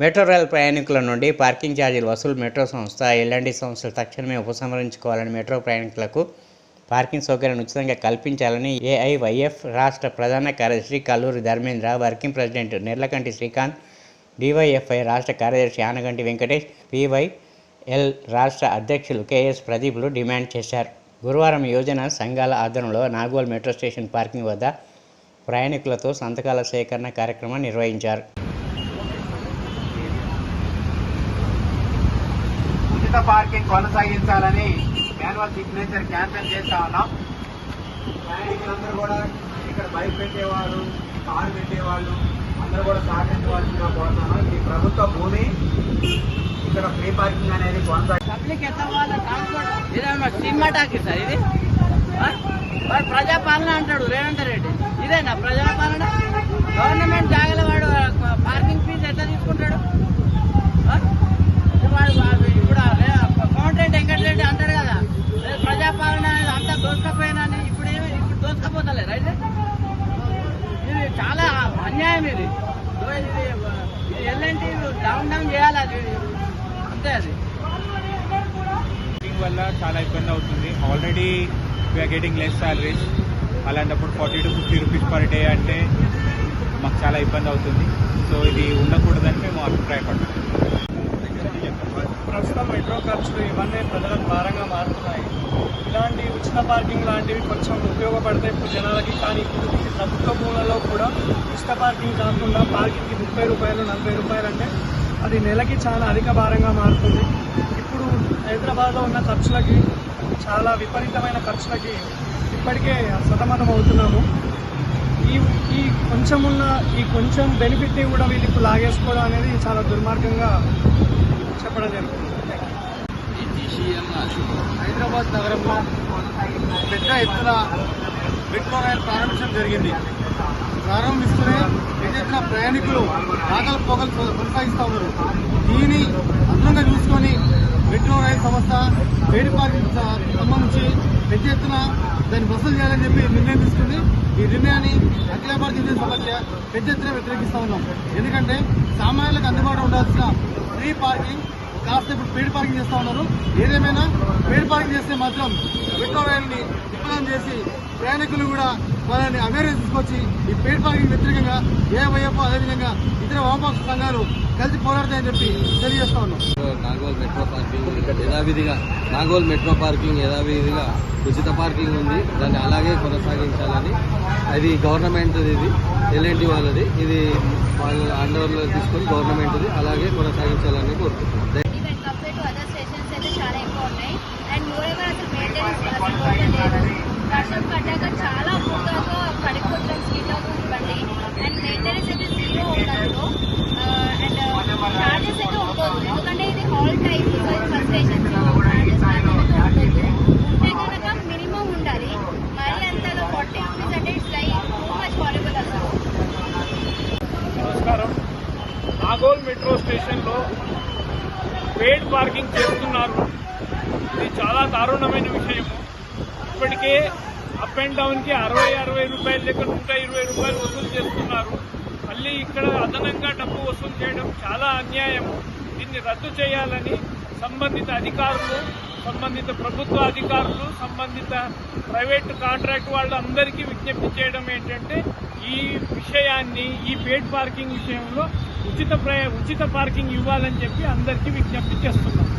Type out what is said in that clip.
Metro rail ప్రయాణికుల నుండి parking ఛార్జీలు వసూలు మెట్రో సంస్థ ఎల్ఎండి సంస్థలు తక్షణమే ఉపసంహరించుకోవాలని మెట్రో ప్రయాణికులకు పార్కింగ్ సౌకర్యాన్ని ఉచితంగా కల్పించాలని ఏఐవైఎఫ్ రాష్ట్ర ప్రధాన కార్యదర్శి Kalluri Dharmendra working president Nirlakanti Srikanth DYFI రాష్ట్ర కార్యదర్శి ఆనగంటి వెంకటేష్ పివైఎల్ రాష్ట్ర అధ్యక్షులు కెఎస్ ప్రదీప్లు డిమాండ్ చేశారు. గురువారం యోజన సంఘాల ఆధ్వర్యంలో నాగోల్ మెట్రో స్టేషన్ పార్కింగ్ వద్ద ప్రయాణికులతో సంతకాల సేకరణ కార్యక్రమం నిర్వహించారు. ఉచిత పార్కింగ్ కొనసాగించాలని మాన్యువల్ సిగ్నేచర్ క్యాంపెయిన్ చేస్తా ఉన్నాం. ప్రయాణికులందరూ కూడా ఇక్కడ బైక్ పెట్టేవాళ్ళు కారు పెట్టేవాళ్ళు అందరూ కూడా సహకరించవలసిందిగా కోరుతున్నాం ఈ ప్రభుత్వ భూమి ఇక్కడ ఫ్రీ పార్కింగ్ అనేది కొనసాగి ఎంత సార్ ఇది? ప్రజాపాలన అంటాడు రేవంత్ రెడ్డి. ఇదేనా ప్రజాపాలన? గవర్నమెంట్ జాగల వాడు పార్కింగ్ ఫీజు ఎట్లా తీసుకుంటాడు ఆ? వాడు వాడు ఇప్పుడు కౌంటెంట్ వెంకటరెడ్డి అంటాడు కదా "లేదు, ప్రజాపాలన అనేది అంతా దోసుకపోయినా అని ఇప్పుడు ఏమి ఇప్పుడు దోసుకపోతలేరు అయితే ఇది చాలా అన్యాయం ఇది. ఎల్ఎన్టీ డౌన్ డౌన్ చేయాలి అది. అంతే అది. వల్ల చాలా ఇబ్బంది అవుతుంది. Already we're getting less salaries అలాంటప్పుడు forty to fifty rupees per day అంటే మాకు చాలా ఇబ్బంది అవుతుంది. సో ఇది ఉండకూడదని మేము అభిప్రాయపడుతున్నాం ప్రస్తుతం మెట్రో ఖర్చులు ఇవన్నీ ప్రజలకు భారంగా మారుతున్నాయి. ఇలాంటి ఉచిత పార్కింగ్ లాంటివి కొంచెం ఉపయోగపడతాయి ఇప్పుడు జనాలకి కానీ ఇప్పుడు ఈ ప్రభుత్వ మూలలో కూడా ఉచిత పార్కింగ్ కాకుండా పార్కింగ్కి ముప్పై రూపాయలు నలభై రూపాయలు అంటే అది నెలకి చాలా అధిక భారంగా మారుతుంది. ఇప్పుడు హైదరాబాద్లో ఉన్న ఖర్చులకి చాలా విపరీతమైన ఖర్చులకి ఇప్పటికే సతమతం అవుతున్నాము. ఈ ఈ కొంచెం ఉన్న ఈ కొంచెం బెనిఫిట్ని కూడా వీళ్ళు ఇప్పుడు లాగేసుకోవడం అనేది చాలా దుర్మార్గంగా చెప్పడం జరుగుతుంది. హైదరాబాద్ నగరంలో పెద్ద ఎత్తున మెట్రో రైలు ప్రారంభించడం జరిగింది. ప్రారంభిస్తూనే పెద్ద ఎత్తున ప్రయాణికులు రాగలు పోగలు కొనసాగిస్తూ ఉన్నారు. దీని అందంగా చూసుకొని మెట్రో రైలు సంస్థ వేడి సంబంధించి పెద్ద ఎత్తున దాన్ని వసూలు చేయాలని చెప్పి నిర్ణయం తీసుకుంది. ఈ నిర్ణయాన్ని అఖిల భారతీయ హిందూ సమాఖ్య పెద్ద ఎత్తున వ్యతిరేకిస్తూ ఉన్నాం. ఎందుకంటే సామాన్యులకు అందుబాటులో ఉండాల్సిన ఫ్రీ పార్కింగ్ కాస్త ఇప్పుడు పేడ్ పార్కింగ్ చేస్తూ ఉన్నారు. ఏదేమైనా పేడ్ పార్కింగ్ చేస్తే మాత్రం మెట్రో రైల్ని విఫలం చేసి ప్రయాణికులు కూడా వాళ్ళని అవేర్నెస్ తీసుకొచ్చి ఈ పేడ్ పార్కింగ్ వ్యతిరేకంగా ఏ అదేవిధంగా ఇతర వామపక్ష సంఘాలు కలిసి పోరాడతాయని చెప్పి తెలియజేస్తా ఉన్నాం. నాగోల్ మెట్రో పార్కింగ్ యథావిధిగా నాగోల్ మెట్రో పార్కింగ్ యథావిధిగా ఉచిత పార్కింగ్ ఉంది. దాన్ని అలాగే కొనసాగించాలని. అది గవర్నమెంట్ ఇది ఎల్ఎన్టీ వాళ్ళది. ఇది వాళ్ళ అండర్లో తీసుకొని గవర్నమెంట్ది అలాగే కొనసాగించాలని కోరుకుంటున్నాం. చాలా ఎక్కువ ఉన్నాయి. అండ్ మోర్ ఎవర్ అసలు మెయింటెనెన్స్ వర్షం ఆల్ ఇది హాల్ ఉంటే కనుక మినిమం ఉండాలి మరి అంతగా ఫార్టీ రూపీస్ అంటే ఇట్స్ లైక్ టూ మచ్ అసలు నమస్కారం. నాగోల్ మెట్రో స్టేషన్లో పెయిడ్ పార్కింగ్ చేస్తున్నారు. ఇది చాలా దారుణమైన విషయం ఇప్పటికే అప్ అండ్ డౌన్కి అరవై అరవై రూపాయల దగ్గర నూట ఇరవై రూపాయలు వసూలు చేస్తున్నారు. మళ్ళీ ఇక్కడ అదనంగా డబ్బు వసూలు చేయడం చాలా అన్యాయం దీన్ని రద్దు చేయాలని సంబంధిత అధికారులు సంబంధిత ప్రభుత్వ అధికారులు సంబంధిత ప్రైవేట్ కాంట్రాక్ట్ వాళ్ళు అందరికీ విజ్ఞప్తి చేయడం ఏంటంటే ఈ విషయాన్ని ఈ పేడ్ పార్కింగ్ విషయంలో ఉచిత ఉచిత పార్కింగ్ ఇవ్వాలని చెప్పి అందరికీ విజ్ఞప్తి చేస్తున్నాం.